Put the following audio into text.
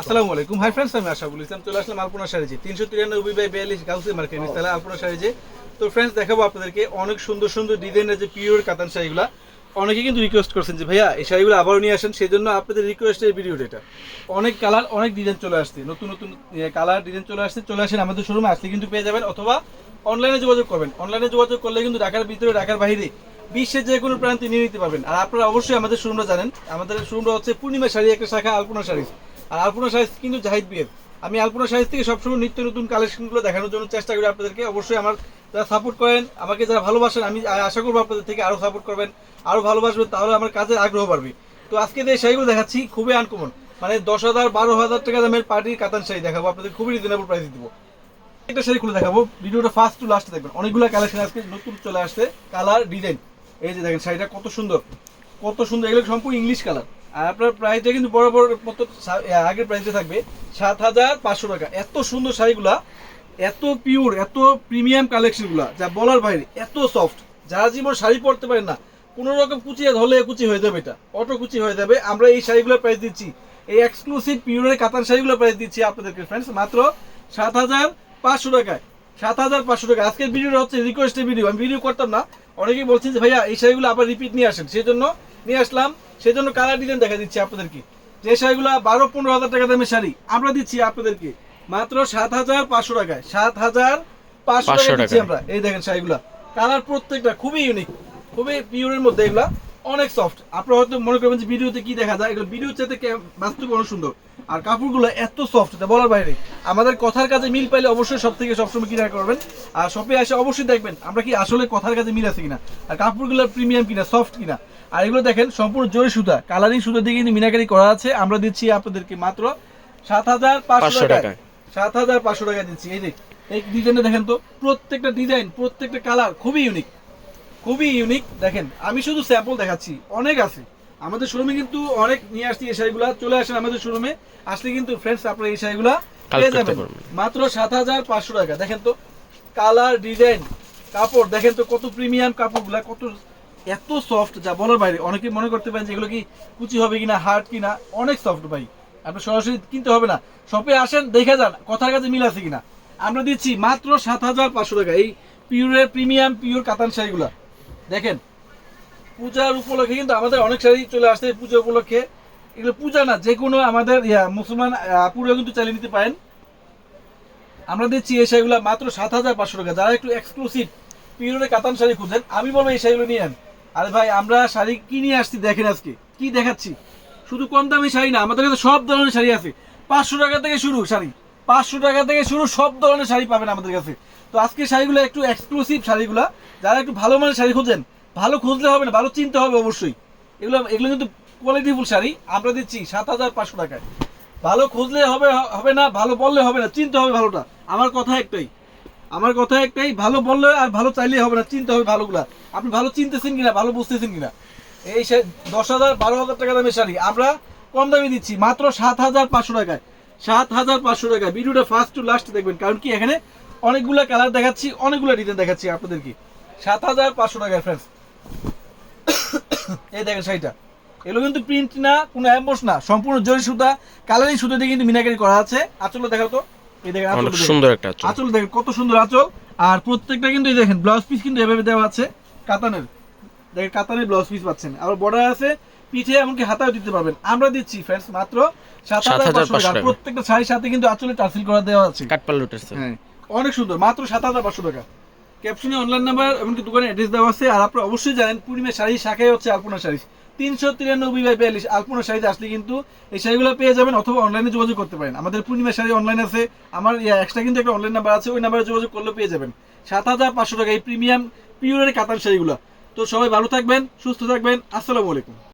আসসালামু আলাইকুম। Hi friends আমি আশাফুল ইসলাম। চলে আসলাম আলপনা শাড়িজে। তিনশো নিরানব্বই বাই বিয়াল্লিশ গাউসি মার্কেট তাহলে আলপনা শাড়িজে। তো ফ্রেন্ডস দেখাবো আপনাদেরকে অনেক সুন্দর সুন্দর ডিজাইনের যে পিওর কাতান শাড়িগুলা। অনেকে কিন্তু রিকোয়েস্ট করছেন যে, ভাইয়া, এই শাড়িগুলো আবারও নিয়ে আসেন? সেই জন্য আপনাদের রিকোয়েস্টের ভিডিওটা এটা। অনেক কালার অনেক ডিজাইন চলে আসছে। নতুন নতুন কালার ডিজাইন চলে আসছে। চলে আসেন আমাদের শোরুমে আসলে কিন্তু পেয়ে যাবেন অথবা অনলাইনে যোগাযোগ করবেন। অনলাইনে যোগাযোগ করলে কিন্তু ঢাকার ভিতরে, ঢাকার বাইরে, বিশ্বের যে কোনো প্রান্তে নিয়ে নিতে পারবেন। আর আপনারা অবশ্যই আমাদের শোরুমটা জানেন। আমাদের শোরুমটা হচ্ছে পূর্ণিমা শাড়ি একটা শাখা, আলপনা শাড়ি। আর আলপনা শাড়ি কিন্তু জাহিদ বিয়ের আমি আলপনা শাড়ি থেকে সবসময় নিত্য নতুন কালেকশনগুলো দেখানোর জন্য চেষ্টা করি আপনাদেরকে। অবশ্যই আমার যারা সাপোর্ট করেন, আমাকে যারা ভালোবাসেন, আমি আশা করব আপনাদের থেকে আরও সাপোর্ট করবেন আরও ভালোবাসবেন, তাহলে আমার কাজের আগ্রহ বাড়বে। তো আজকে যে শাড়িগুলো দেখাচ্ছি, খুবই আনকমন মানে দশ হাজার, বারো হাজার টাকা দামের পার্টির কাতান শাড়ি দেখাবো, আপনাদের খুবই রিজনেবল প্রাইসে দিব। একটা শাড়ি খুলে দেখাবো, ভিডিওটা ফার্স্ট টু লাস্ট দেখবেন। অনেকগুলো কালেকশন আজকে নতুন চলে আসছে কালার ডিজাইন এই যে দেখেন শাড়িটা কত সুন্দর কত সুন্দর, এগুলো সম্পূর্ণ ইংলিশ কালার আর আপনার প্রাইসটা কিন্তু বড় বড় মতো আগের প্রাইসে থাকবে। সাত হাজার পাঁচশো টাকা। এত সুন্দর শাড়িগুলা, এত পিওর এত প্রিমিয়াম কালেকশনগুলা যা বলার বাইরে, এত সফট যারা জীবন শাড়ি পরতে পারেন না, কোনো রকম কুচিয়ে ধরলে কুচি হয়ে যাবে এটা। অটো কুচি হয়ে যাবে। আমরা এই শাড়িগুলোর প্রাইস দিচ্ছি। এই এক্সক্লুসিভ পিওরের কাতান শাড়িগুলোর প্রাইস দিচ্ছি আপনাদেরকে ফ্রেন্ডস মাত্র সাত হাজার পাঁচশো টাকায়। সাত হাজার পাঁচশো টাকা। আজকের ভিডিওটা হচ্ছে রিকোয়েস্টের ভিডিও আমি ভিডিও করতাম না। অনেকেই বলছেন যে, ভাইয়া, এই শাড়িগুলো আবার রিপিট নিয়ে আসেন। সেই জন্য নিয়ে আসলাম। সেজন্য কালার ডিজাইন দেখা দিচ্ছি আপনাদেরকে। যে শাড়িগুলো বারো পনেরো হাজার টাকা দামের শাড়ি আমরা দিচ্ছি আপনাদেরকে। মাত্র সাত হাজার পাঁচশো টাকায়। সাত হাজার পাঁচশো টাকা দিচ্ছি আমরা। এই দেখেন শাড়িগুলা। কালার প্রত্যেকটা খুবই ইউনিক খুবই পিওরের মধ্যে এগুলা। অনেক সফট আপনারা হয়তো মনে করবেন যে ভিডিওতে কি দেখা যায়? এগুলো ভিডিও চাইতে বাস্তব অনেক সুন্দর। আর কাপড়গুলো এত সফট এটা বলার বাইরে আমাদের কথার কাজে মিল পাইলে অবশ্যই সব থেকে সবসময় কিনা করবেন? আর শপে এসে অবশ্যই দেখবেন আমরা কি আসলে কথার কাজে মিল আছে কিনা? আর কাপড়গুলো প্রিমিয়াম কিনা সফট কিনা? আর এগুলো দেখেন সম্পূর্ণ জরি সুতা কালারিং সুতা দিয়ে কিন্তু মিনাকারি করা আছে। আমরা দিচ্ছি আপনাদেরকে মাত্র সাত হাজার পাঁচশো 500 টাকায়। টাকায়। সাত হাজার পাঁচশো টাকা দিচ্ছি এই যে এই ডিজাইনটা দেখেন তো প্রত্যেকটা ডিজাইন প্রত্যেকটা কালার খুবই ইউনিক খুবই ইউনিক দেখেন আমি শুধু স্যাম্পল দেখাচ্ছি অনেক আছে। আমাদের শোরুমে কিন্তু অনেক নিয়ে আসছি এই শাড়িগুলা। চলে আসেন আমাদের শোরুমে আসলে কিন্তু ফ্রেন্ডস আপনারা এই শাড়িগুলা পেয়ে যাবেন। মাত্র সাত হাজার পাঁচশো টাকা। দেখেন তো কালার ডিজাইন কাপড় দেখেন তো কত প্রিমিয়াম কাপড়গুলা কত এত সফট যা বলার বাইরে। অনেকে মনে করতে পারেন যেগুলো কি কুচি হবে কিনা হার্ড কিনা অনেক সফট ভাই। আপনি সরাসরি কিনতে হবে না। শপে আসেন দেখে যান কথার কাছে মিল আছে কিনা। আমরা দিচ্ছি মাত্র সাত হাজার পাঁচশো টাকা। এই পিওরের প্রিমিয়াম পিওর কাতান শাড়িগুলা। দেখেন পূজার উপলক্ষে কিন্তু আমাদের অনেক শাড়ি চলে আসছে পূজা উপলক্ষে। এগুলো পূজা না যে কোনো আমাদের ইয়া, মুসলমান পুরো কিন্তু চালিয়ে নিতে পারেন। আমরা দিচ্ছি এই শাড়িগুলো মাত্র সাত হাজার পাঁচশো টাকা। যারা একটু এক্সক্লুসিভ পিওরের কাতান শাড়ি খুঁজেন আমি বলব এই শাড়িগুলো নিয়ে আন। আরে ভাই আমরা শাড়ি কি নিয়ে আসছি দেখেন আজকে কি দেখাচ্ছি? শুধু কম দামি শাড়ি না আমাদের কাছে সব ধরনের শাড়ি আছে। পাঁচশো টাকা থেকে শুরু শাড়ি পাঁচশো টাকা থেকে শুরু সব ধরনের শাড়ি পাবেন আমাদের কাছে। তো আজকে শাড়িগুলো একটু এক্সক্লুসিভ শাড়িগুলো যারা একটু ভালো মানের শাড়ি খুঁজেন ভালো খুঁজলে হবে না, ভালো চিনতে হবে অবশ্যই। এগুলো এগুলো কিন্তু কোয়ালিটিফুল শাড়ি, আমরা দিচ্ছি সাত হাজার পাঁচশো টাকায়। ভালো খুঁজলে হবে হবে না, ভালো বললে হবে না, চিনতে হবে ভালোটা। আমার কথা একটাই। আমার কথা একটাই, ভালো বললে আর ভালো চাইলে হবে না, চিনতে হবে ভালোগুলা। আপনি ভালো চিনতেছেন কিনা, ভালো বুঝতেছেন কিনা? এই দশ হাজার, বারো হাজার টাকা দামের শাড়ি, আমরা কম দামে দিচ্ছি, মাত্র সাত হাজার পাঁচশো টাকায়। সাত হাজার পাঁচশো টাকায়। ভিডিওটা ফার্স্ট টু লাস্ট দেখবেন, কারণ কি, এখানে অনেকগুলা কালার দেখাচ্ছি, অনেকগুলো ডিজাইন দেখাচ্ছি আপনাদেরকে। সাত হাজার পাঁচশো টাকায় ফ্রেন্ডস এই দেখেন শাড়িটা। এগুলো কিন্তু প্রিন্ট না কোনো অ্যাম্বোস না সম্পূর্ণ জরি সুতা কালারিং সুতা দিয়ে কিন্তু মিনাকারি করা আছে। আঁচলটা দেখাও তো। এই দেখেন দেখেন। সুন্দর একটা আঁচল। আঁচল দেখেন কত সুন্দর আঁচল। আর প্রত্যেকটা কিন্তু এই দেখেন ব্লাউজ পিস কিন্তু এভাবে দেওয়া আছে কাতানের। দেখেন কাতানের ব্লাউজ পিস পাচ্ছেন। আবার বর্ডার আছে পিঠে এমনকি হাতাও দিতে পারবেন। আমরা দিচ্ছি ফ্রেন্ডস মাত্র সাত হাজার পাঁচশো টাকা। প্রত্যেকটা শাড়ির সাথে কিন্তু আঁচলে টার্সিল করা দেওয়া আছে। হ্যাঁ অনেক সুন্দর মাত্র সাত হাজার পাঁচশো টাকা। ক্যাপশনে অনলাইন নাম্বার এমনকি দোকানে অ্যাড্রেস দেওয়া আছে। আর আপনারা অবশ্যই জানেন, পূর্ণিমা শাড়ি শাখায় হচ্ছে আলপনা শাড়ি। তিনশো তিরানব্বই বাই বিয়াল্লিশ আলপনা শাড়িতে আসলে কিন্তু এই শাড়িগুলো পেয়ে যাবেন অথবা অনলাইনে যোগাযোগ করতে পারেন। আমাদের পূর্ণিমা শাড়ি অনলাইন আছে। আমার এক্সট্রা কিন্তু একটা অনলাইন নাম্বার আছে, ওই নাম্বারে যোগাযোগ করলে পেয়ে যাবেন। সাত হাজার পাঁচশো টাকা এই প্রিমিয়াম পিওরের কাতান শাড়িগুলো। তো সবাই ভালো থাকবেন, সুস্থ থাকবেন। আসসালামু আলাইকুম।